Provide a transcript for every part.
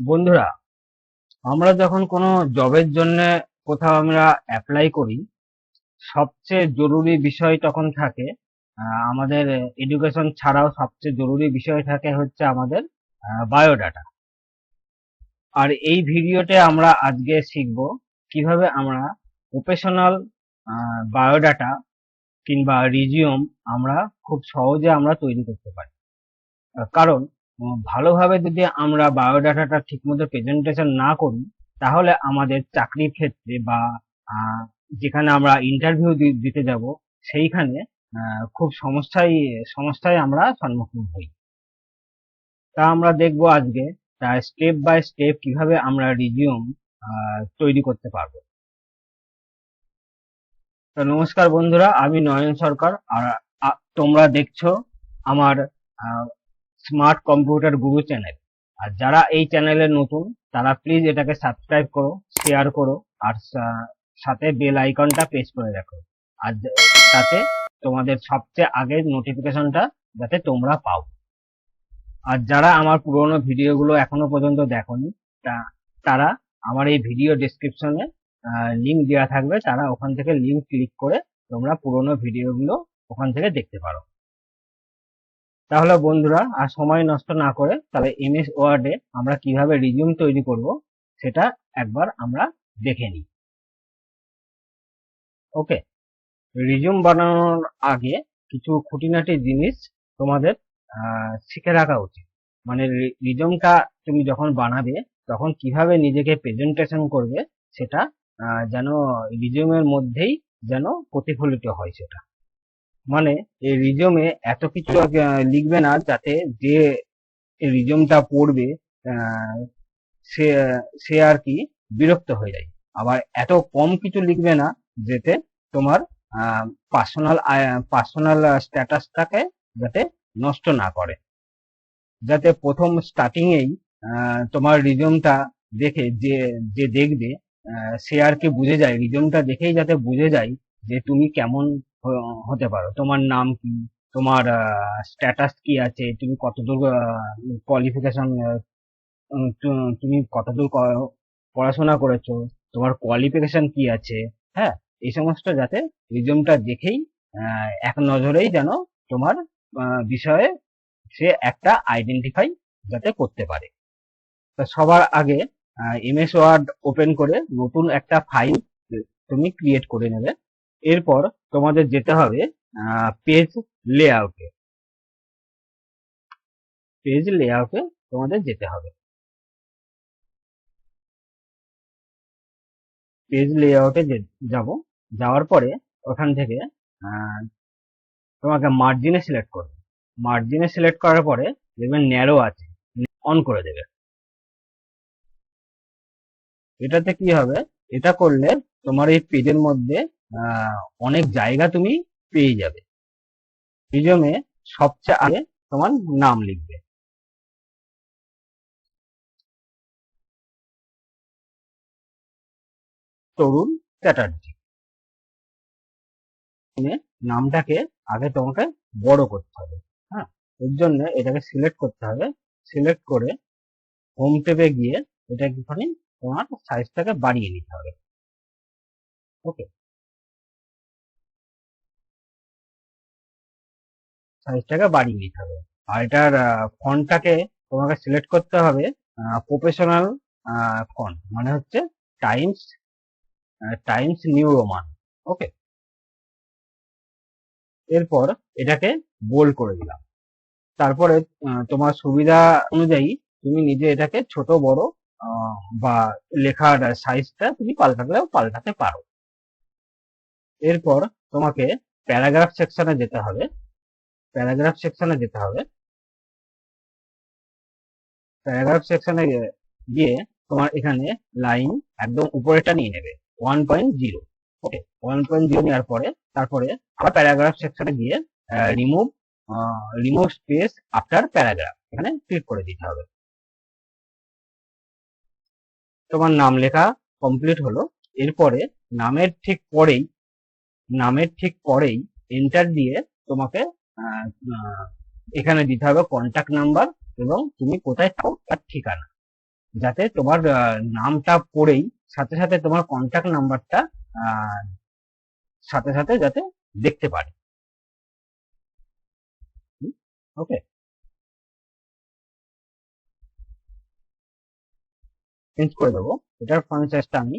বন্ধুরা, আমরা যখন কোনো জবের জন্য কোথাও আমরা অ্যাপ্লাই করি, সবচেয়ে জরুরি বিষয় তখন থাকে আমাদের এডুকেশন ছাড়াও সবচেয়ে জরুরি বিষয় থাকে হচ্ছে আমাদের বায়োডাটা আর এই ভিডিওতে আমরা আজকে শিখব কীভাবে আমরা প্রফেশনাল বায়োডাটা কিংবা রিজিউম আমরা খুব সহজে আমরা তৈরি করতে পারি। কারণ ভালোভাবে যদি আমরা বায়োডাটাটা ঠিকমতো প্রেজেন্টেশন না করি, তাহলে আমাদের চাকরির ক্ষেত্রে বা যেখানে আমরা ইন্টারভিউ দিতে যাব, সেইখানে খুব সমস্যায় সমস্যায় আমরা সম্মুখীন হই। তা আমরা দেখব আজকে, তা স্টেপ বাই স্টেপ কীভাবে আমরা রিজিউম তৈরি করতে পারব। তো নমস্কার বন্ধুরা, আমি নয়ন সরকার, আর তোমরা দেখছ আমার স্মার্ট কম্পিউটার গুরু চ্যানেল আর যারা এই চ্যানেলে নতুন, তারা প্লিজ এটাকে সাবস্ক্রাইব করো শেয়ার করো, আর সাথে বেল আইকনটা প্রেস করে রাখো। আর তাতে তোমাদের সবচেয়ে আগের নোটিফিকেশনটা যাতে তোমরা পাও। আর যারা আমার পুরোনো ভিডিওগুলো এখনও পর্যন্ত দেখোনি, তা, তারা আমার এই ভিডিও ডেসক্রিপশনে লিংক দেওয়া থাকবে। তারা ওখান থেকে লিংক ক্লিক করে তোমরা পুরোনো ভিডিওগুলো ওখান থেকে দেখতে পারো। তাহলে বন্ধুরা, আর সময় নষ্ট না করে তাহলে এমএস ওয়ার্ডে আমরা কীভাবে রিজিউম তৈরি করব, সেটা একবার আমরা দেখে নিই। ওকে রিজিউম বানানোর আগে কিছু খুঁটিনাটি জিনিস তোমাদের শিখে রাখা উচিত। মানে রিজিউমটা তুমি যখন বানাবে, তখন কীভাবে নিজেকে প্রেজেন্টেশন করবে, সেটা যেন রিজিউমের মধ্যেই যেন প্রতিফলিত হয় সেটা। মানে এই রিজিউমে এত কিছু লিখবে না যাতে যে রিজিউমটা পড়বে সে সে আর কি বিরক্ত হয়ে যায়। আবার এত কম কিছু লিখবে না যেতে তোমার পার্সোনাল পার্সোনাল স্ট্যাটাসটাকে যাতে নষ্ট না করে। যাতে প্রথম স্টার্টিং এই আহ, তোমার রিজিউমটা দেখে যে যে দেখবে সে আর কি বুঝে যায়। রিজিউমটা দেখেই যাতে বুঝে যায় যে তুমি কেমন হতে পারো। তোমার নাম কি? তোমার স্ট্যাটাস কি আছে? তুমি কতদূর কোয়ালিফিকেশন তুমি কতদূর পড়াশোনা করেছ? তোমার কোয়ালিফিকেশন কি আছে? হ্যাঁ এই সমস্ত যাতে রিজিউমটা দেখেই এক নজরেই যেন তোমার বিষয়ে সে একটা আইডেন্টিফাই যাতে করতে পারে। তো সবার আগে এমএস ওয়ার্ড ওপেন করে নতুন একটা ফাইল তুমি ক্রিয়েট করে নেবে। এরপর তোমাদের যেতে হবে পেজ লেআউটে পেজ লেআউটে তোমাদের যেতে হবে। পেজ লেআউটে যাব, যাওয়ার পরে ওখান থেকে তোমাকে মার্জিনে সিলেক্ট করবে। মার্জিনে সিলেক্ট করার পরে দেখবেন ন্যারো আছে অন করে দেবে। এটাতে কি হবে? এটা করলে তোমার এই পেজের মধ্যে অনেক জায়গা তুমি পেয়ে যাবে। রিজমে সবচেয়ে আগে তোমার নাম লিখবে। তরুণ চ্যাটার্জি। নামটাকে আগে তোমাকে বড় করতে হবে হ্যাঁ? এর জন্য এটাকে সিলেক্ট করতে হবে। সিলেক্ট করে হোম টেপে গিয়ে এটা একটুখানি তোমার সাইজটাকে বাড়িয়ে নিতে হবে। ওকে সাইজটাকে বাড়িয়ে নিতে হবে। আর এটার ফন্টটাকে তোমাকে সিলেক্ট করতে হবে প্রফেশনাল ফন্ট মানে হচ্ছে Times Times New Roman okay এরপর এটাকে বোল্ড করে দিলাম। তারপরে তোমার সুবিধা অনুযায়ী তুমি নিজে এটাকে ছোট, বড় বা লেখার সাইজটা তুমি পাল্টালেও পাল্টাতে পারো। এরপর তোমাকে প্যারাগ্রাফ সেকশনে যেতে হবে। প্যারাগ্রাফ সেকশনে যেতে হবে। প্যারাগ্রাফ সেকশনে গিয়ে তোমার এখানে লাইন একদম উপরেটা নিয়ে নেবে one point zero okay one point zero নেওয়ার পরে, তারপরে আবার প্যারাগ্রাফ সেকশনে গিয়ে remove remove space after paragraph এখানে ক্লিক করে দিতে হবে। তোমার নাম লেখা কমপ্লিট হলো, এরপরে নামের ঠিক পরেই, নামের ঠিক পরেই এন্টার দিয়ে তোমাকে এখানে দিতে হবে কন্টাক্ট নাম্বার এবং তুমি কোথায় থাকো তার ঠিকানা। যাতে তোমার নামটা পড়েই সাথে সাথে তোমার কন্ট্যাক্ট নাম্বারটা সাথে সাথে যাতে দেখতে পারে। ওকে চেঞ্জ করে দেবো। এটার ফন্ট আমি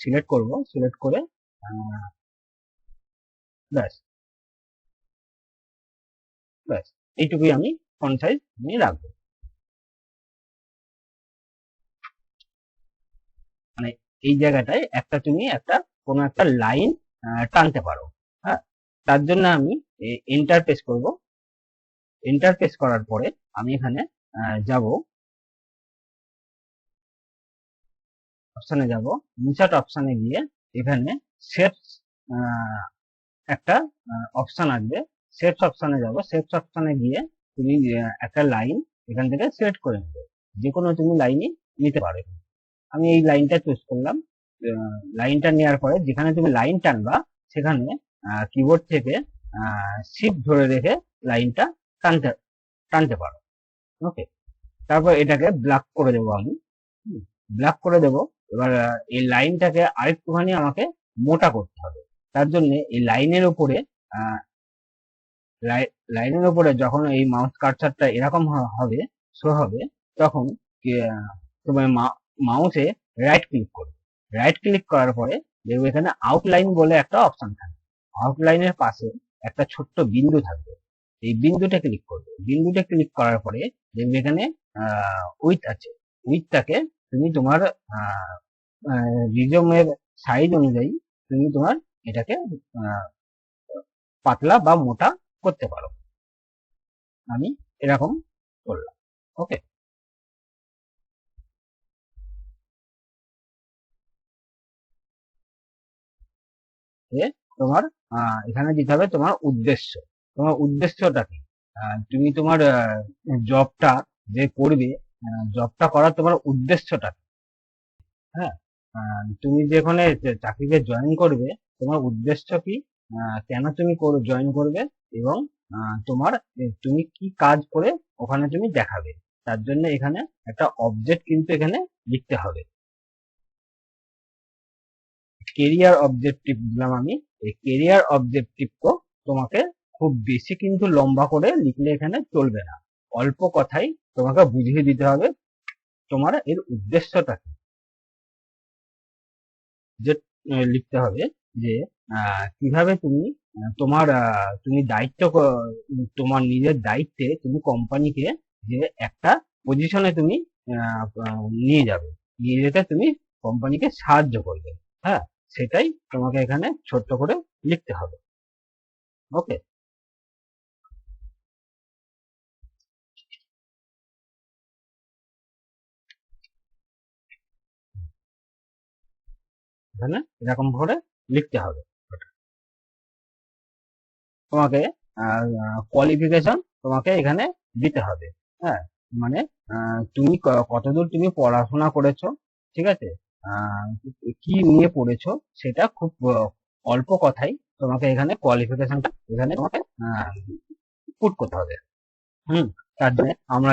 সিলেক্ট করব সিলেক্ট করে ব্যাস। ব্যাস, এইটুকুই আমি ফন্ট সাইজ রাখব। মানে এই জায়গাটায় একটা তুমি একটা একটা লাইন টানতে পারো হ্যাঁ? তার জন্য আমি করব। করার পরে আমি এখানে যাব। অপশানে যাব। ইনসার্ট অপশানে গিয়ে এখানে শেপস একটা অপশান আসবে। শেপস অপশানে যাব। শেপস অপশানে গিয়ে তুমি একটা লাইন এখান থেকে সিলেক্ট করে নেবে। যে কোনো তুমি লাইনই নিতে পারো। আমি এই লাইনটা চুজ করলাম। লাইনটা নেওয়ার পরে যেখানে তুমি লাইন টানবা, সেখানে কিবোর্ড থেকে শিফট ধরে রেখে লাইনটা টানতে টানতে পারো। ওকে তারপর এটাকে ব্ল্যাক করে দেবো আমি। ব্ল্যাক করে দেবো। এবার এই লাইনটাকে আরেকটুখানি আমাকে মোটা করতে হবে। তার জন্য এই লাইনের উপরে লাইনের উপরে যখন এই মাউস কার্সারটা এরকম হবে শো হবে, তখন তোমার মাউসে রাইট ক্লিক করবে। রাইট ক্লিক করার পরে দেখবে এখানে আউটলাইন বলে একটা অপশন থাকবে। আউটলাইনের পাশে একটা ছোট্ট বিন্দু থাকবে। এই বিন্দুটা ক্লিক করবে। বিন্দুটা ক্লিক করার পরে দেখবে এখানে উইথ আছে। উইথটাকে তুমি তোমার রিজমের সাইজ অনুযায়ী তুমি তোমার এটাকে পাতলা বা মোটা করতে পারো। আমি এরকম করলাম। ওকে তোমার এখানে দিতে হবে তোমার উদ্দেশ্য। তোমার উদ্দেশ্যটা কি? তুমি তোমার জবটা যে করবে জবটা করার তোমার উদ্দেশ্যটা? হ্যাঁ? তুমি যেখানে চাকরিতে জয়েন করবে, তোমার উদ্দেশ্য কি? কেন তুমি জয়েন করবে এবং তোমার তুমি কি কাজ করে ওখানে তুমি দেখাবে। তার জন্য এখানে একটা অবজেক্ট কিন্তু এখানে লিখতে হবে। কেরিয়ার অবজেক্টিভ দিলাম আমি। এই কেরিয়ার অবজেক্টিভ তো তোমাকে খুব বেশি কিন্তু লম্বা করে লিখলে এখানে চলবে না। অল্প কথাই তোমাকে বুঝিয়ে দিতে হবে তোমার এর উদ্দেশ্যটা কি। যে লিখতে হবে যে কীভাবে তুমি তোমার তুমি দায়িত্ব তোমার নিজের দায়িত্বে তুমি কোম্পানিকে যে একটা পজিশনে তুমি নিয়ে যাবে। নিয়ে যেতে তুমি কোম্পানিকে সাহায্য করবে। হ্যাঁ? সেটাই তোমাকে এখানে ছোট্ট করে লিখতে হবে। ওকে? এখানে এরকম করে লিখতে হবে। তোমাকে কোয়ালিফিকেশন তোমাকে এখানে দিতে হবে। হ্যাঁ মানে তুমি কতদূর তুমি পড়াশোনা করেছ ঠিক আছে? কি নিয়ে পড়েছো সেটা খুব অল্প কথাই তোমাকে এখানে কোয়ালিফিকেশনটা এখানে তোমাকে পুট করতে হবে। হুম তার জন্য আমরা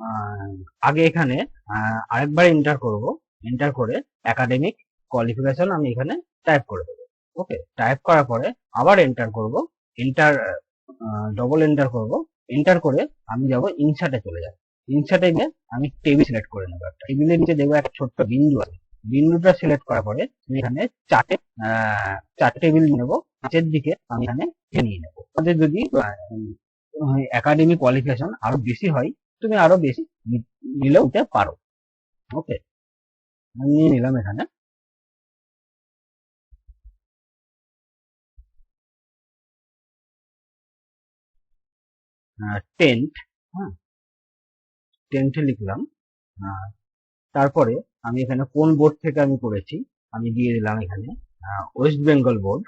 আহ, আগে এখানে আরেকবার এন্টার করব। এন্টার করে একাডেমিক কোয়ালিফিকেশন আমি এখানে টাইপ করে দেবো। ওকে টাইপ করার পরে আবার এন্টার করব এন্টার ডবল এন্টার করব এন্টার করে আমি যাব ইনসার্টে চলে যাব। ইনসার্টে গিয়ে আমি টেবিল সিলেক্ট করে নেব একটা। টেবিলের নিচে দেখব একটা ছোট্ট বিন্দু আছে। বিন্দুটা সিলেক্ট করার পরে আমি এখানে চারটে চারটে টেবিল নেব। নিচের দিকে আমি এখানে নিয়ে নেব। আমাদের যদি একাডেমিক কোয়ালিফিকেশন আরও বেশি হয়, তুমি আরও বেশি নি- নিলেও নিতে পারো। ওকে আমি নিয়ে নিলাম এখানে। টেন্ট হ্যাঁ? টেন্টে লিখলাম তারপরে আমি এখানে কোন বোর্ড থেকে আমি করেছি আমি দিয়ে দিলাম এখানে West Bengal board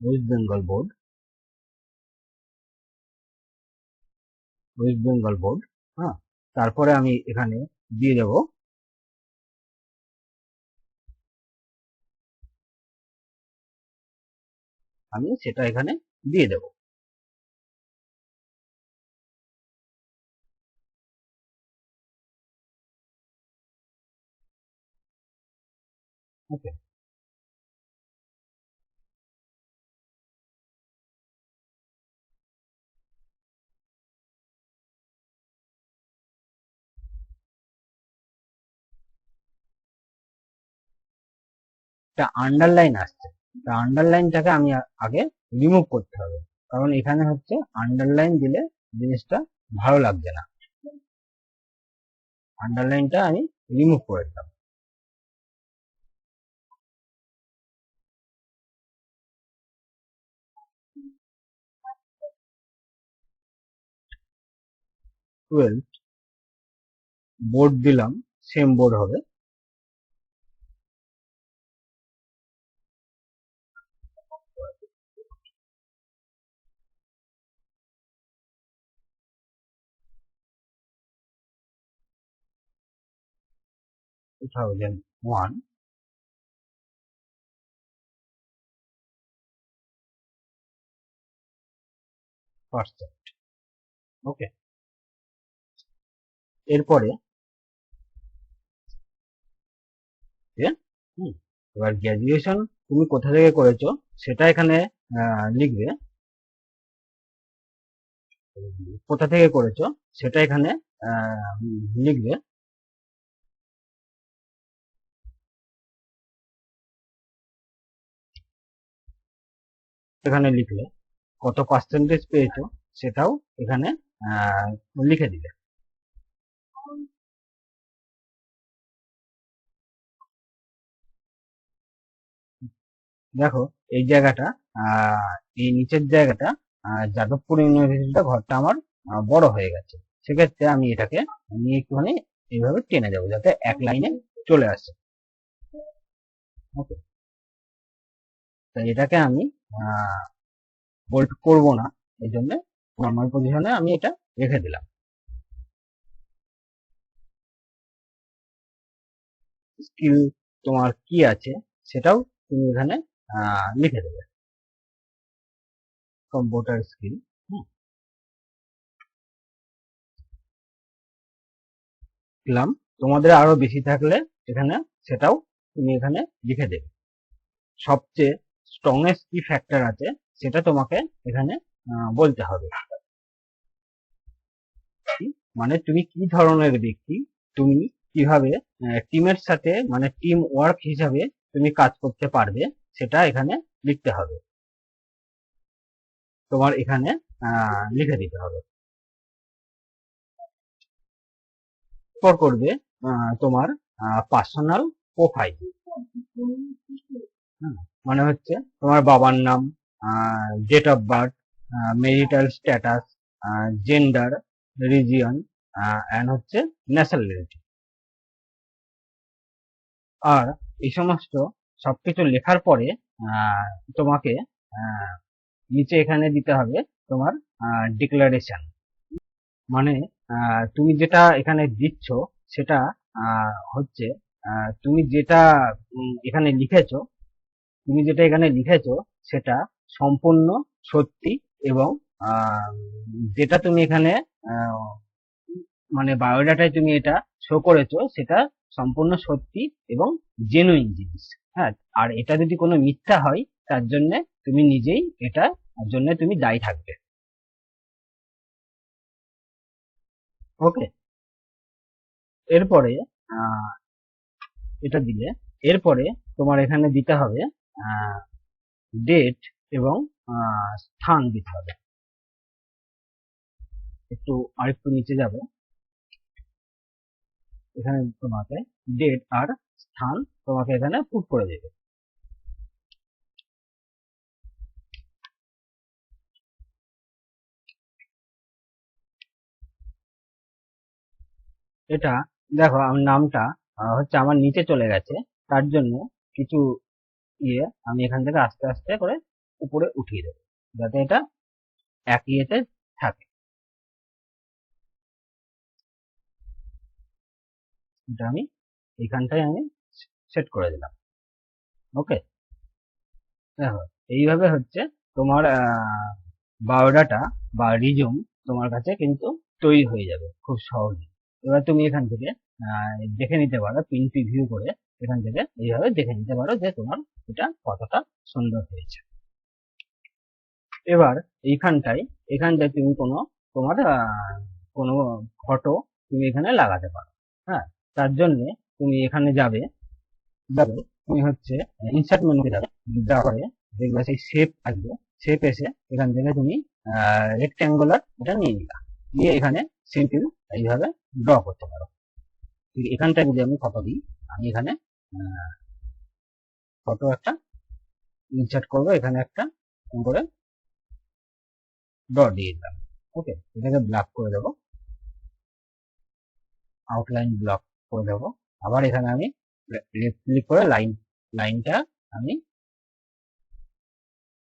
West Bengal board West Bengal board হ্যাঁ? তারপরে আমি এখানে দিয়ে দেব আমি সেটা এখানে দিয়ে দেব। ওকে। একটা আন্ডারলাইন আসছে। আন্ডারলাইনটাকে আমি আগে রিমুভ করতে হবে। কারণ এখানে হচ্ছে আন্ডারলাইন দিলে জিনিসটা ভালো লাগছে না। আন্ডারলাইনটা আমি রিমুভ করে দিলাম। টুয়েলভ বোর্ড দিলাম সেম বোর্ড হবে। Two thousand one percent okay এরপরে এবার গ্র্যাজুয়েশন তুমি কোথা থেকে করেছ সেটা এখানে লিখবে। কোথা থেকে করেছ সেটা এখানে লিখবে। এখানে লিখলে কত পার্সেন্টেজ পেয়েছ সেটাও এখানে লিখে দিবে দেখো, এই জায়গাটা এই নিচের জায়গাটা যাদবপুর ইউনিভার্সিটিটা ঘরটা আমার বড় হয়ে গেছে। সেক্ষেত্রে আমি এটাকে নিয়ে একটুখানি এইভাবে টেনে যাব যাতে এক লাইনে চলে আসে। ওকে। তো এটাকে আমি বোল্ট করব না, এই জন্য নর্মাল পজিশনে আমি এটা রেখে দিলাম। স্কিল তোমার কি আছে সেটাও তুমি এখানে লিখে দেবে। কম্পিউটার স্কিল দিলাম তোমাদের আরও বেশি থাকলে এখানে সেটাও তুমি এখানে লিখে দেবে। সবচেয়ে স্ট্রংনেস্ট কি ফ্যাক্টর আছে, সেটা তোমাকে এখানে বলতে হবে। মানে তুমি কি ধরনের ব্যক্তি? তুমি কীভাবে টিমের সাথে মানে টিম ওয়ার্ক হিসাবে তুমি কাজ করতে পারবে, সেটা এখানে লিখতে হবে। তোমার এখানে লিখে দিতে হবে। পর করবে তোমার পার্সোনাল প্রোফাইল মানে হচ্ছে তোমার বাবার নাম date of birth marital status gender region and হচ্ছে ন্যাশনালিটি আর এই সমস্ত সবকিছু লেখার পরে তোমাকে নিচে এখানে দিতে হবে তোমার ডিক্লারেশন মানে তুমি যেটা এখানে দিচ্ছ সেটা হচ্ছে তুমি যেটা এখানে লিখেছো তুমি যেটা এখানে লিখেছো, সেটা সম্পূর্ণ সত্যি এবং যেটা তুমি এখানে মানে বায়োডাটায় তুমি এটা শো করেছ, সেটা সম্পূর্ণ সত্যি এবং জেনুইন জিনিস। হ্যাঁ আর এটা যদি কোনো মিথ্যা হয়, তার জন্য তুমি নিজেই এটা জন্য তুমি দায়ী থাকবে। ওকে? এরপরে এটা দিলে, এরপরে তোমার এখানে দিতে হবে ডেট এবং স্থান দিতে হবে। একটু আরেকটু নিচে যাব। এখানে তোমাকে ডেট আর স্থান তোমাকে এখানে পুট করে দেবে। এটা, দেখো আমার নামটা হচ্ছে আমার নিচে চলে গেছে। তার জন্য কিছু ইয়ে আমি এখান থেকে আস্তে আস্তে করে উপরে উঠিয়ে দেবো, যাতে এটা এক ইয়েতে থাকে। এটা আমি এখানটায় আমি সেট করে দিলাম। ওকে দেখো, এইভাবে হচ্ছে তোমার বায়োডাটা বা রিজুম তোমার কাছে কিন্তু তৈরি হয়ে যাবে খুব সহজে এবার তুমি এখান থেকে দেখে নিতে পারো পিন প্রিভিউ করে এখান থেকে এইভাবে দেখে নিতে পারো যে তোমার এটা কতটা সুন্দর হয়েছে। এবার এইখানটায় এখানটায় তুমি কোনো, তোমার কোনো ফটো তুমি এখানে লাগাতে পারো হ্যাঁ? তার জন্য তুমি এখানে যাবে যাবে, তুমি হচ্ছে ইনসার্ট মেনুতে যাবে। যাওয়ার পরে দেখবে সেই শেপ আসবে শেপ এসে এখান থেকে তুমি রেক্ট্যাঙ্গুলার এটা নিয়ে নিলা নিয়ে এখানে সিম্পল এইভাবে ড্র করতে পারো। এখানটায় যদি আমি ফটো দিই, আমি এখানে ফটো একটা? ইনসার্ট করব, এখানে একটা করে। ডট দিয়ে দিলাম। ওকে এটাকে ব্লক করে দেবো। আউটলাইন ব্লক করে দেবো। আবার এখানে আমি লেফট ক্লিক করে লাইন লাইনটা আমি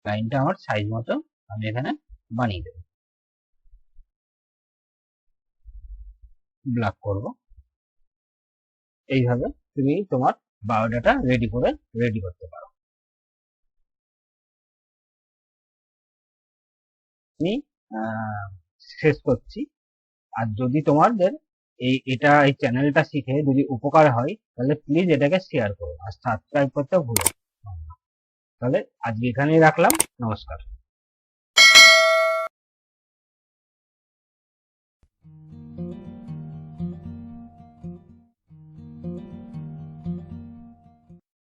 লাইনটা আমার সাইজ মতো আমি এখানে বানিয়ে দেবো। ব্লক করব। এইভাবে তুমি তোমার বায়োডাটা রেডি করে রেডি করতে পারো। আমি শেষ করছি। আর যদি তোমাদের এই, এটা, এই চ্যানেলটা শিখে যদি উপকার হয়, তাহলে প্লিজ এটাকে শেয়ার করো আর সাবস্ক্রাইব করতে ভুলো। তাহলে আজকে এখানেই রাখলাম। নমস্কার।